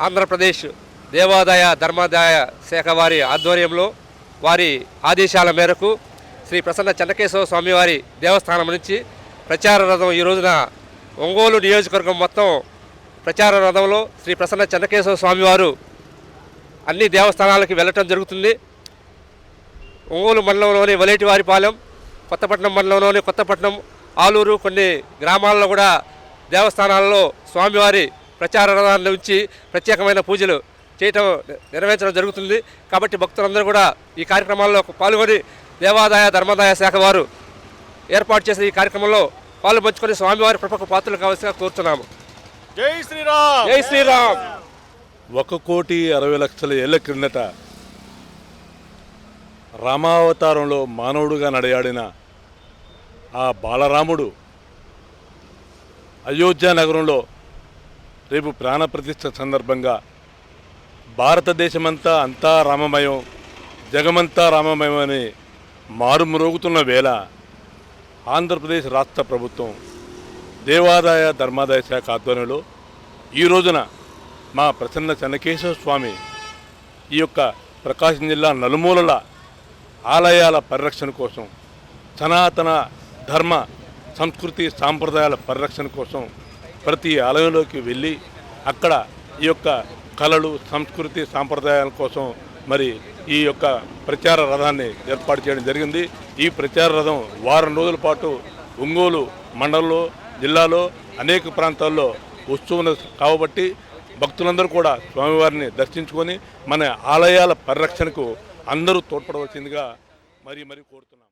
ఆంధ్రప్రదేశ్ దేవాదాయ ధర్మాదాయ శాఖ వారి ఆధ్వర్యంలో వారి ఆదేశాల మేరకు శ్రీ ప్రసన్న చెన్నకేశవ స్వామివారి దేవస్థానం నుంచి ప్రచార రథం ఈ రోజున ఒంగోలు నియోజకవర్గం మొత్తం ప్రచార రథంలో శ్రీ ప్రసన్న చెన్నకేశవ స్వామివారు అన్ని దేవస్థానాలకి వెళ్ళటం జరుగుతుంది. ఒంగోలు మండలంలోని వలేటివారిపాలెం కొత్తపట్నం మండలంలోని కొత్తపట్నం ఆలూరు కొన్ని గ్రామాల్లో కూడా దేవస్థానాల్లో స్వామివారి ప్రచార రథాన్ని ఉంచి ప్రత్యేకమైన పూజలు చేయటం నెరవేర్చడం జరుగుతుంది. కాబట్టి భక్తులందరూ కూడా ఈ కార్యక్రమాల్లో పాల్గొని దేవాదాయ ధర్మాదాయ శాఖ వారు ఏర్పాటు చేసిన ఈ కార్యక్రమంలో పాలు పంచుకొని స్వామివారి కృపకు పాత్రలు కావాల్సిగా కోరుతున్నాము. జై శ్రీరామ్! జై శ్రీరామ్! ఒక కోటి అరవై లక్షల ఏళ్ళ క్రిందట రామావతారంలో మానవుడుగా నడయాడిన ఆ బాలరాముడు అయోధ్య నగరంలో రేపు ప్రాణప్రతిష్ఠ సందర్భంగా భారతదేశమంతా అంతా రామమయం జగమంతా రామమయం అని మారుమ్రోగుతున్న వేళ ఆంధ్రప్రదేశ్ రాష్ట్ర ప్రభుత్వం దేవాదాయ ధర్మాదాయ శాఖ ఆధ్వర్యంలో ఈ రోజున మా ప్రసన్న చెన్నకేశవ స్వామి ఈ యొక్క ప్రకాశం జిల్లా నలుమూలల ఆలయాల పరిరక్షణ కోసం సనాతన ధర్మ సంస్కృతి సాంప్రదాయాల పరిరక్షణ కోసం ప్రతి ఆలయంలోకి వెళ్ళి అక్కడ ఈ యొక్క కళలు సంస్కృతి సాంప్రదాయాల కోసం మరి ఈ యొక్క ప్రచార రథాన్ని ఏర్పాటు చేయడం జరిగింది. ఈ ప్రచార రథం వారం రోజుల పాటు ఒంగోలు మండలంలో జిల్లాలో అనేక ప్రాంతాల్లో వస్తువును కాబట్టి భక్తులందరూ కూడా స్వామివారిని దర్శించుకొని మన ఆలయాల పరిరక్షణకు అందరూ తోడ్పడవలసిందిగా మరి మరి కోరుతున్నాం.